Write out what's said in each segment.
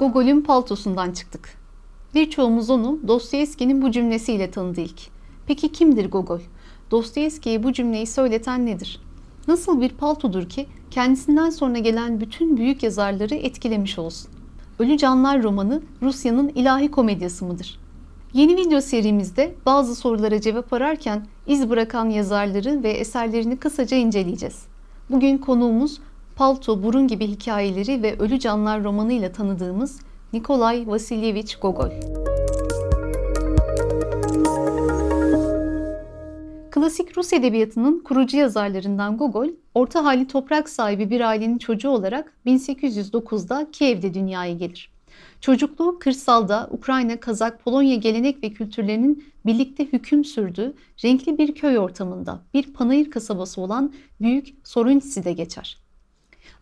Gogol'ün paltosundan çıktık. Birçoğumuz onu Dostoyevski'nin bu cümlesiyle tanıdı ilk. Peki kimdir Gogol? Dostoyevski'ye bu cümleyi söyleten nedir? Nasıl bir paltodur ki kendisinden sonra gelen bütün büyük yazarları etkilemiş olsun? Ölü Canlar romanı Rusya'nın ilahi komedyası mıdır? Yeni video serimizde bazı sorulara cevap ararken iz bırakan yazarları ve eserlerini kısaca inceleyeceğiz. Bugün konuğumuz Palto, Burun gibi hikayeleri ve Ölü Canlar romanıyla tanıdığımız Nikolay Vasilyevich Gogol. Klasik Rus edebiyatının kurucu yazarlarından Gogol, orta hali toprak sahibi bir ailenin çocuğu olarak 1809'da Kiev'de dünyaya gelir. Çocukluğu kırsalda Ukrayna, Kazak, Polonya gelenek ve kültürlerinin birlikte hüküm sürdüğü renkli bir köy ortamında bir panayır kasabası olan Büyük Sorunçsi'de geçer.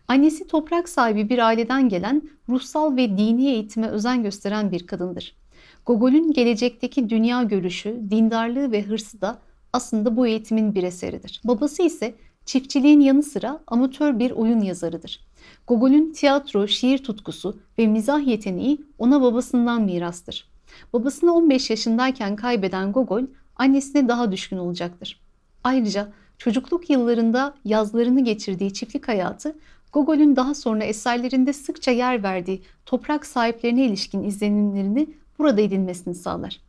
Annesi toprak sahibi bir aileden gelen ruhsal ve dini eğitime özen gösteren bir kadındır. Gogol'ün gelecekteki dünya görüşü, dindarlığı ve hırsı da aslında bu eğitimin bir eseridir. Babası ise çiftçiliğin yanı sıra amatör bir oyun yazarıdır. Gogol'ün tiyatro, şiir tutkusu ve mizah yeteneği ona babasından mirastır. Babasını 15 yaşındayken kaybeden Gogol annesine daha düşkün olacaktır. Ayrıca çocukluk yıllarında yazlarını geçirdiği çiftlik hayatı Gogol'ün daha sonra eserlerinde sıkça yer verdiği toprak sahiplerine ilişkin izlenimlerini burada edinmesini sağlar.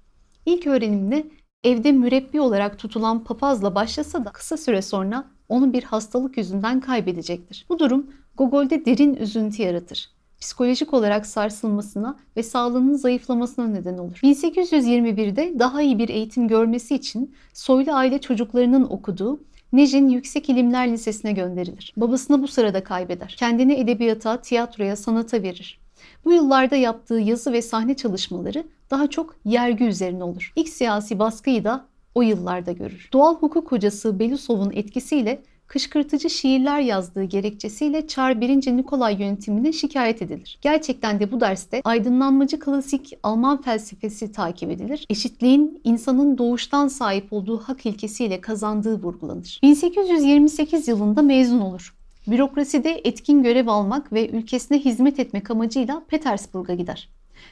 İlk öğrenimine evde mürebbi olarak tutulan papazla başlasa da kısa süre sonra onu bir hastalık yüzünden kaybedecektir. Bu durum Gogol'de derin üzüntü yaratır. Psikolojik olarak sarsılmasına ve sağlığının zayıflamasına neden olur. 1821'de daha iyi bir eğitim görmesi için soylu aile çocuklarının okuduğu Nejin Yüksek İlimler Lisesi'ne gönderilir. Babasını bu sırada kaybeder. Kendini edebiyata, tiyatroya, sanata verir. Bu yıllarda yaptığı yazı ve sahne çalışmaları daha çok yergi üzerine olur. İlk siyasi baskıyı da o yıllarda görür. Doğal hukuk hocası Belusov'un etkisiyle kışkırtıcı şiirler yazdığı gerekçesiyle Çar 1. Nikolay yönetimine şikayet edilir. Gerçekten de bu derste aydınlanmacı klasik Alman felsefesi takip edilir. Eşitliğin insanın doğuştan sahip olduğu hak ilkesiyle kazandığı vurgulanır. 1828 yılında mezun olur. Bürokraside etkin görev almak ve ülkesine hizmet etmek amacıyla Petersburg'a gider.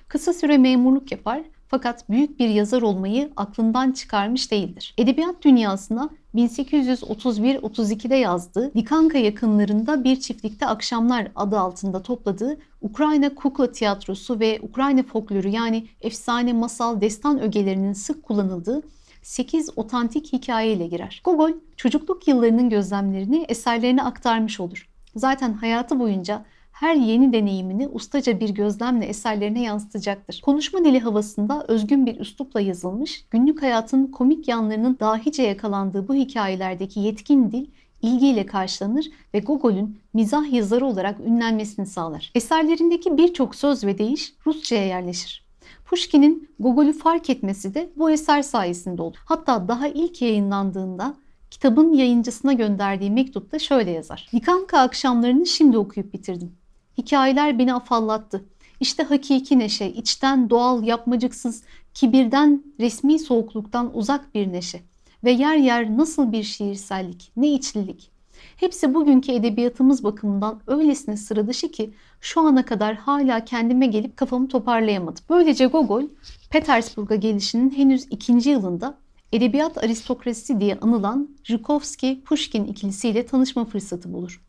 Kısa süre memurluk yapar fakat büyük bir yazar olmayı aklından çıkarmış değildir. Edebiyat dünyasına 1831-32'de yazdığı Dikanka yakınlarında bir çiftlikte akşamlar adı altında topladığı Ukrayna kukla tiyatrosu ve Ukrayna folkloru yani efsane, masal, destan ögelerinin sık kullanıldığı 8 otantik hikayeyle girer. Gogol çocukluk yıllarının gözlemlerini eserlerine aktarmış olur. Zaten hayatı boyunca her yeni deneyimini ustaca bir gözlemle eserlerine yansıtacaktır. Konuşma dili havasında özgün bir üslupla yazılmış, günlük hayatın komik yanlarının dahice yakalandığı bu hikayelerdeki yetkin dil ilgiyle karşılanır ve Gogol'ün mizah yazarı olarak ünlenmesini sağlar. Eserlerindeki birçok söz ve deyiş Rusça'ya yerleşir. Pushkin'in Gogol'ü fark etmesi de bu eser sayesinde oldu. Hatta daha ilk yayınlandığında kitabın yayıncısına gönderdiği mektupta şöyle yazar. Nikanka akşamlarını şimdi okuyup bitirdim. Hikayeler beni afallattı. İşte hakiki neşe, içten, doğal, yapmacıksız, kibirden, resmi soğukluktan uzak bir neşe. Ve yer yer nasıl bir şiirsellik, ne içlilik. Hepsi bugünkü edebiyatımız bakımından öylesine sıra dışı ki şu ana kadar hala kendime gelip kafamı toparlayamadım. Böylece Gogol, Petersburg'a gelişinin henüz ikinci yılında edebiyat aristokrasisi diye anılan Zhukovski-Pushkin ikilisiyle tanışma fırsatı bulur.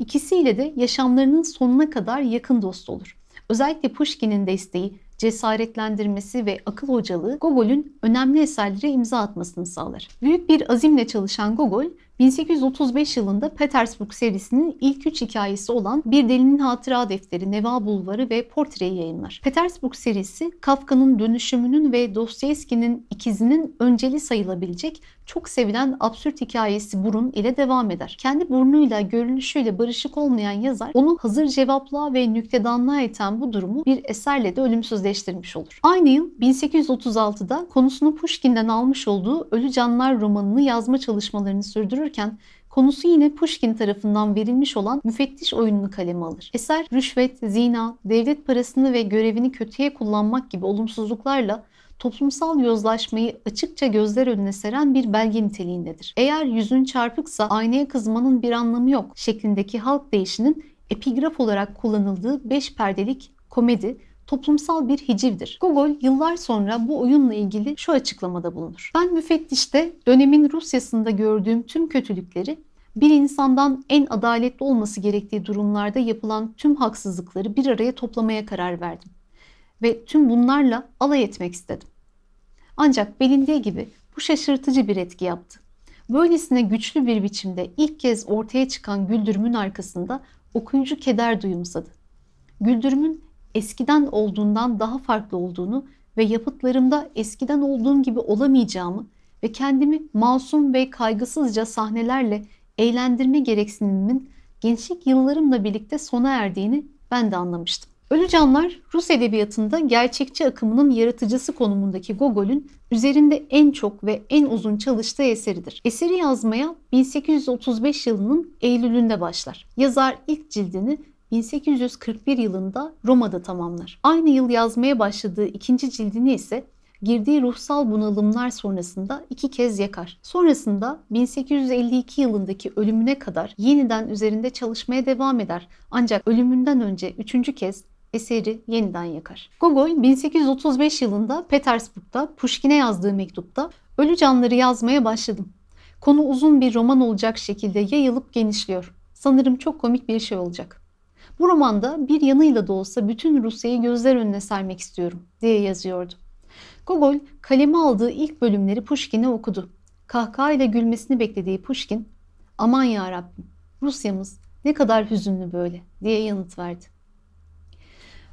İkisiyle de yaşamlarının sonuna kadar yakın dost olur. Özellikle Pushkin'in desteği, cesaretlendirmesi ve akıl hocalığı Gogol'ün önemli eserlere imza atmasını sağlar. Büyük bir azimle çalışan Gogol, 1835 yılında Petersburg serisinin ilk üç hikayesi olan Bir Delinin Hatıra Defteri, Neva Bulvarı ve Portreyi yayınlar. Petersburg serisi Kafka'nın dönüşümünün ve Dostoyevski'nin ikizinin önceli sayılabilecek çok sevilen absürt hikayesi Burun ile devam eder. Kendi burnuyla, görünüşüyle barışık olmayan yazar onu hazır cevaplığa ve nüktedanlığa iten bu durumu bir eserle de ölümsüzleştirmiş olur. Aynı yıl 1836'da konusunu Pushkin'den almış olduğu Ölü Canlar romanını yazma çalışmalarını sürdürürken konusu yine Pushkin tarafından verilmiş olan müfettiş oyununu kaleme alır. Eser rüşvet, zina, devlet parasını ve görevini kötüye kullanmak gibi olumsuzluklarla toplumsal yozlaşmayı açıkça gözler önüne seren bir belge niteliğindedir. Eğer yüzün çarpıksa aynaya kızmanın bir anlamı yok şeklindeki halk deyişinin epigraf olarak kullanıldığı beş perdelik komedi, toplumsal bir hicivdir. Gogol yıllar sonra bu oyunla ilgili şu açıklamada bulunur. Ben müfettişte dönemin Rusyasında gördüğüm tüm kötülükleri bir insandan en adaletli olması gerektiği durumlarda yapılan tüm haksızlıkları bir araya toplamaya karar verdim. Ve tüm bunlarla alay etmek istedim. Ancak bilindiği gibi bu şaşırtıcı bir etki yaptı. Böylesine güçlü bir biçimde ilk kez ortaya çıkan güldürümün arkasında okuyucu keder duyumsadı. Güldürümün eskiden olduğundan daha farklı olduğunu ve yapıtlarımda eskiden olduğum gibi olamayacağımı ve kendimi masum ve kaygısızca sahnelerle eğlendirme gereksinimimin gençlik yıllarımla birlikte sona erdiğini ben de anlamıştım. Ölü Canlar Rus edebiyatında gerçekçi akımının yaratıcısı konumundaki Gogol'ün üzerinde en çok ve en uzun çalıştığı eseridir. Eseri yazmaya 1835 yılının Eylül'ünde başlar. Yazar ilk cildini 1841 yılında Roma'da tamamlar. Aynı yıl yazmaya başladığı ikinci cildini ise girdiği ruhsal bunalımlar sonrasında iki kez yakar. Sonrasında 1852 yılındaki ölümüne kadar yeniden üzerinde çalışmaya devam eder. Ancak ölümünden önce üçüncü kez eseri yeniden yakar. Gogol 1835 yılında Petersburg'da Pushkin'e yazdığı mektupta ölü canları yazmaya başladım. Konu uzun bir roman olacak şekilde yayılıp genişliyor. Sanırım çok komik bir şey olacak. Bu romanda bir yanıyla da olsa bütün Rusya'yı gözler önüne sermek istiyorum diye yazıyordu. Gogol kaleme aldığı ilk bölümleri Pushkin'e okudu. Kahkahayla gülmesini beklediği Pushkin, aman ya Rabbim Rusya'mız ne kadar hüzünlü böyle diye yanıt verdi.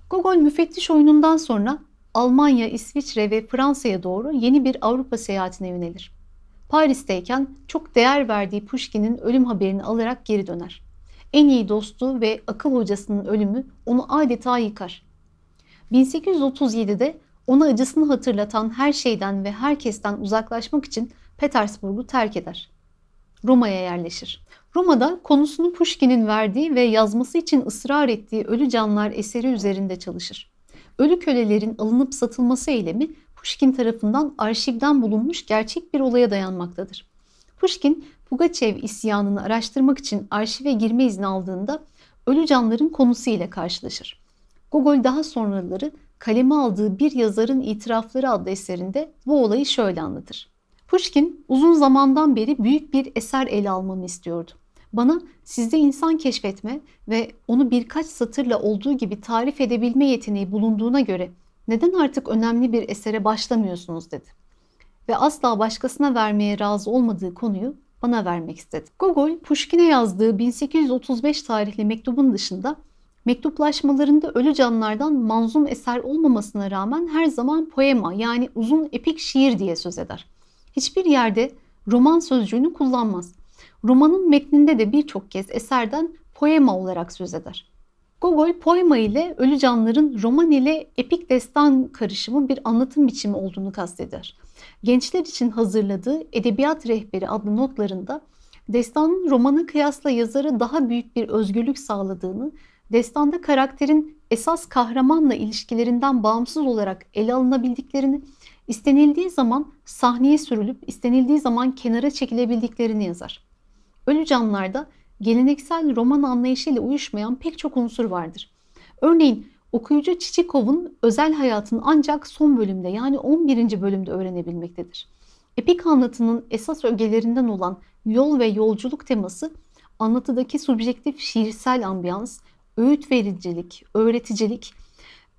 Gogol müfettiş oyunundan sonra Almanya, İsviçre ve Fransa'ya doğru yeni bir Avrupa seyahatine yönelir. Paris'teyken çok değer verdiği Pushkin'in ölüm haberini alarak geri döner. En iyi dostu ve akıl hocasının ölümü onu adeta yıkar. 1837'de ona acısını hatırlatan her şeyden ve herkesten uzaklaşmak için Petersburg'u terk eder. Roma'ya yerleşir. Roma'da konusunu Pushkin'in verdiği ve yazması için ısrar ettiği Ölü Canlar eseri üzerinde çalışır. Ölü kölelerin alınıp satılması eylemi Pushkin tarafından arşivden bulunmuş gerçek bir olaya dayanmaktadır. Pushkin, Pugachev isyanını araştırmak için arşive girme izni aldığında Ölü Canlar'ın konusu ile karşılaşır. Gogol daha sonraları kaleme aldığı Bir Yazarın İtirafları adlı eserinde bu olayı şöyle anlatır. Pushkin uzun zamandan beri büyük bir eser ele almamı istiyordu. Bana sizde insan keşfetme ve onu birkaç satırla olduğu gibi tarif edebilme yeteneği bulunduğuna göre neden artık önemli bir esere başlamıyorsunuz dedi. Ve asla başkasına vermeye razı olmadığı konuyu bana vermek istedi. Gogol, Pushkin'e yazdığı 1835 tarihli mektubun dışında mektuplaşmalarında ölü canlardan manzum eser olmamasına rağmen her zaman poema yani uzun epik şiir diye söz eder. Hiçbir yerde roman sözcüğünü kullanmaz. Romanın metninde de birçok kez eserden poema olarak söz eder. Gogol poema ile ölü canların roman ile epik destan karışımı bir anlatım biçimi olduğunu kasteder. Gençler için hazırladığı Edebiyat Rehberi adlı notlarında destanın romana kıyasla yazara daha büyük bir özgürlük sağladığını, destanda karakterin esas kahramanla ilişkilerinden bağımsız olarak ele alınabildiklerini, istenildiği zaman sahneye sürülüp istenildiği zaman kenara çekilebildiklerini yazar. Ölü canlarda geleneksel roman anlayışıyla uyuşmayan pek çok unsur vardır. Örneğin okuyucu Çiçikov'un özel hayatını ancak son bölümde yani 11. bölümde öğrenebilmektedir. Epik anlatının esas ögelerinden olan yol ve yolculuk teması anlatıdaki subjektif şiirsel ambiyans, öğüt vericilik, öğreticilik,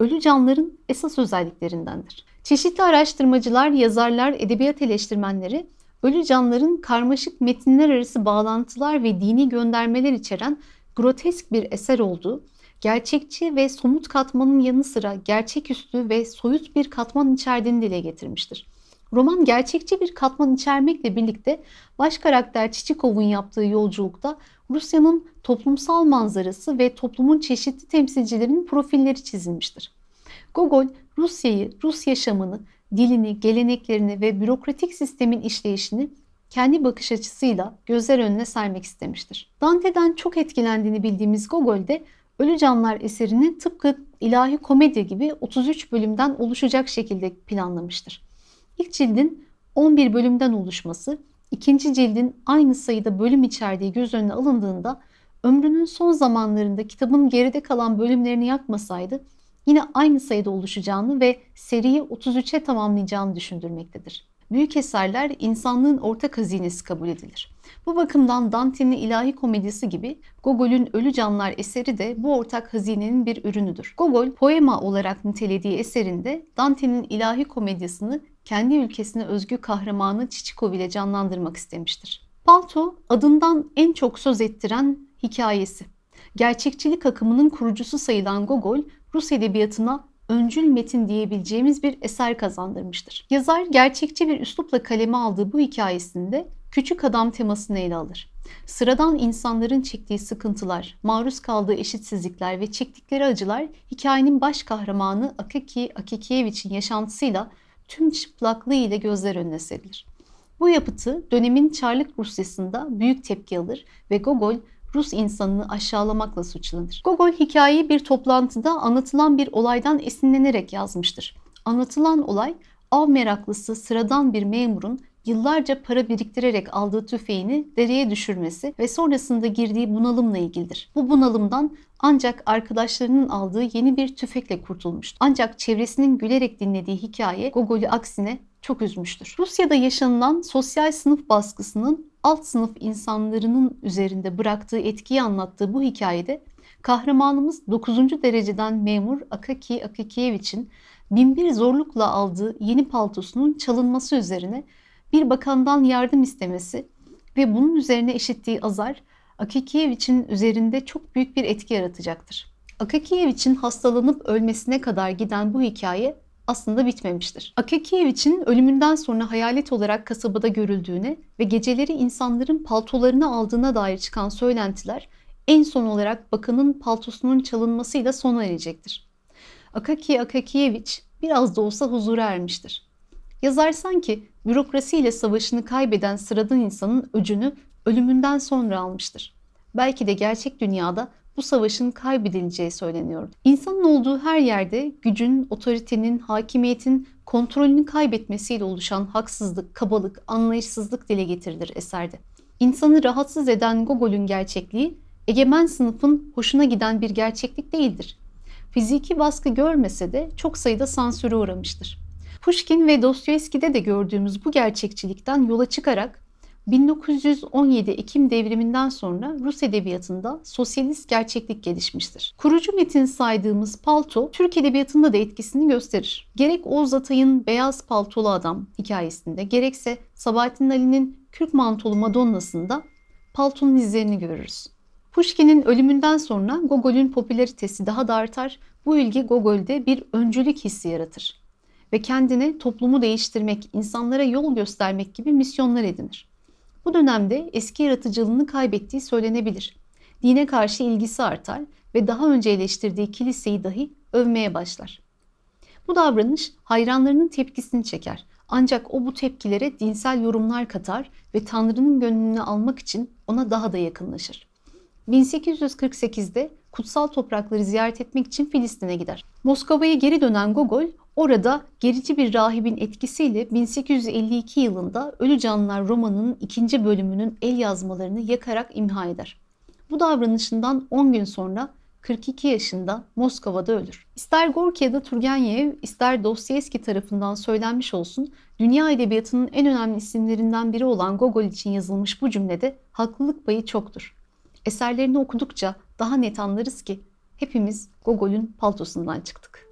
ölü canların esas özelliklerindendir. Çeşitli araştırmacılar, yazarlar, edebiyat eleştirmenleri ölü canların karmaşık metinler arası bağlantılar ve dini göndermeler içeren grotesk bir eser olduğu, gerçekçi ve somut katmanın yanı sıra gerçeküstü ve soyut bir katman içerdiğini dile getirmiştir. Roman gerçekçi bir katman içermekle birlikte baş karakter Çiçikov'un yaptığı yolculukta Rusya'nın toplumsal manzarası ve toplumun çeşitli temsilcilerinin profilleri çizilmiştir. Gogol Rusya'yı, Rus yaşamını, dilini, geleneklerini ve bürokratik sistemin işleyişini kendi bakış açısıyla gözler önüne sermek istemiştir. Dante'den çok etkilendiğini bildiğimiz Gogol de Ölü Canlar eserini tıpkı ilahi komedya gibi 33 bölümden oluşacak şekilde planlamıştır. İlk cildin 11 bölümden oluşması, ikinci cildin aynı sayıda bölüm içerdiği göz önüne alındığında ömrünün son zamanlarında kitabın geride kalan bölümlerini yakmasaydı yine aynı sayıda oluşacağını ve seriyi 33'e tamamlayacağını düşündürmektedir. Büyük eserler insanlığın ortak hazinesi kabul edilir. Bu bakımdan Dante'nin ilahi komedisi gibi Gogol'ün Ölü Canlar eseri de bu ortak hazinenin bir ürünüdür. Gogol, poema olarak nitelediği eserinde Dante'nin ilahi komedyasını kendi ülkesine özgü kahramanı Çiçikov ile canlandırmak istemiştir. Palto, adından en çok söz ettiren hikayesi. Gerçekçilik akımının kurucusu sayılan Gogol, Rus edebiyatına öncül metin diyebileceğimiz bir eser kazandırmıştır. Yazar gerçekçi bir üslupla kaleme aldığı bu hikayesinde küçük adam temasını ele alır. Sıradan insanların çektiği sıkıntılar, maruz kaldığı eşitsizlikler ve çektikleri acılar hikayenin baş kahramanı Akaki Akikiyevich'in yaşantısıyla tüm çıplaklığı ile gözler önüne serilir. Bu yapıtı dönemin Çarlık Rusyası'nda büyük tepki alır ve Gogol Rus insanını aşağılamakla suçlanır. Gogol hikayeyi bir toplantıda anlatılan bir olaydan esinlenerek yazmıştır. Anlatılan olay av meraklısı sıradan bir memurun yıllarca para biriktirerek aldığı tüfeğini dereye düşürmesi ve sonrasında girdiği bunalımla ilgilidir. Bu bunalımdan ancak arkadaşlarının aldığı yeni bir tüfekle kurtulmuştur. Ancak çevresinin gülerek dinlediği hikaye Gogol'ü aksine çok üzmüştür. Rusya'da yaşanılan sosyal sınıf baskısının alt sınıf insanlarının üzerinde bıraktığı etkiyi anlattığı bu hikayede kahramanımız 9. dereceden memur Akaki Akakiyevich'in binbir zorlukla aldığı yeni paltosunun çalınması üzerine bir bakandan yardım istemesi ve bunun üzerine eşittiği azar Akakiyevich'in üzerinde çok büyük bir etki yaratacaktır. Akakiyevich'in hastalanıp ölmesine kadar giden bu hikaye aslında bitmemiştir. Akakiyevich'in ölümünden sonra hayalet olarak kasabada görüldüğüne ve geceleri insanların paltolarını aldığına dair çıkan söylentiler en son olarak bakanın paltosunun çalınmasıyla sona erecektir. Akaki Akakiyevich biraz da olsa huzura ermiştir. Yazar sanki bürokrasiyle savaşını kaybeden sıradan insanın öcünü ölümünden sonra almıştır. Belki de gerçek dünyada bu savaşın kaybedileceği söyleniyor. İnsanın olduğu her yerde gücün, otoritenin, hakimiyetin kontrolünü kaybetmesiyle oluşan haksızlık, kabalık, anlayışsızlık dile getirilir eserde. İnsanı rahatsız eden Gogol'ün gerçekliği, egemen sınıfın hoşuna giden bir gerçeklik değildir. Fiziki baskı görmese de çok sayıda sansüre uğramıştır. Pushkin ve Dostoyevski'de de gördüğümüz bu gerçekçilikten yola çıkarak 1917 Ekim devriminden sonra Rus edebiyatında sosyalist gerçeklik gelişmiştir. Kurucu metin saydığımız palto Türk edebiyatında da etkisini gösterir. Gerek Oğuz Atay'ın Beyaz Paltolu Adam hikayesinde gerekse Sabahattin Ali'nin Kürk Mantolu Madonna'sında paltonun izlerini görürüz. Pushkin'in ölümünden sonra Gogol'ün popülaritesi daha da artar. Bu ilgi Gogol'de bir öncülük hissi yaratır ve kendine toplumu değiştirmek, insanlara yol göstermek gibi misyonlar edinir. Bu dönemde eski yaratıcılığını kaybettiği söylenebilir. Dine karşı ilgisi artar ve daha önce eleştirdiği kiliseyi dahi övmeye başlar. Bu davranış hayranlarının tepkisini çeker. Ancak o bu tepkilere dinsel yorumlar katar ve Tanrı'nın gönlünü almak için ona daha da yakınlaşır. 1848'de kutsal toprakları ziyaret etmek için Filistin'e gider. Moskova'ya geri dönen Gogol orada gerici bir rahibin etkisiyle 1852 yılında Ölü Canlılar romanının ikinci bölümünün el yazmalarını yakarak imha eder. Bu davranışından 10 gün sonra 42 yaşında Moskova'da ölür. İster Gorki ya da Turgenev, ister Dostoyevski tarafından söylenmiş olsun, dünya edebiyatının en önemli isimlerinden biri olan Gogol için yazılmış bu cümlede haklılık payı çoktur. Eserlerini okudukça daha net anlarız ki hepimiz Gogol'ün paltosundan çıktık.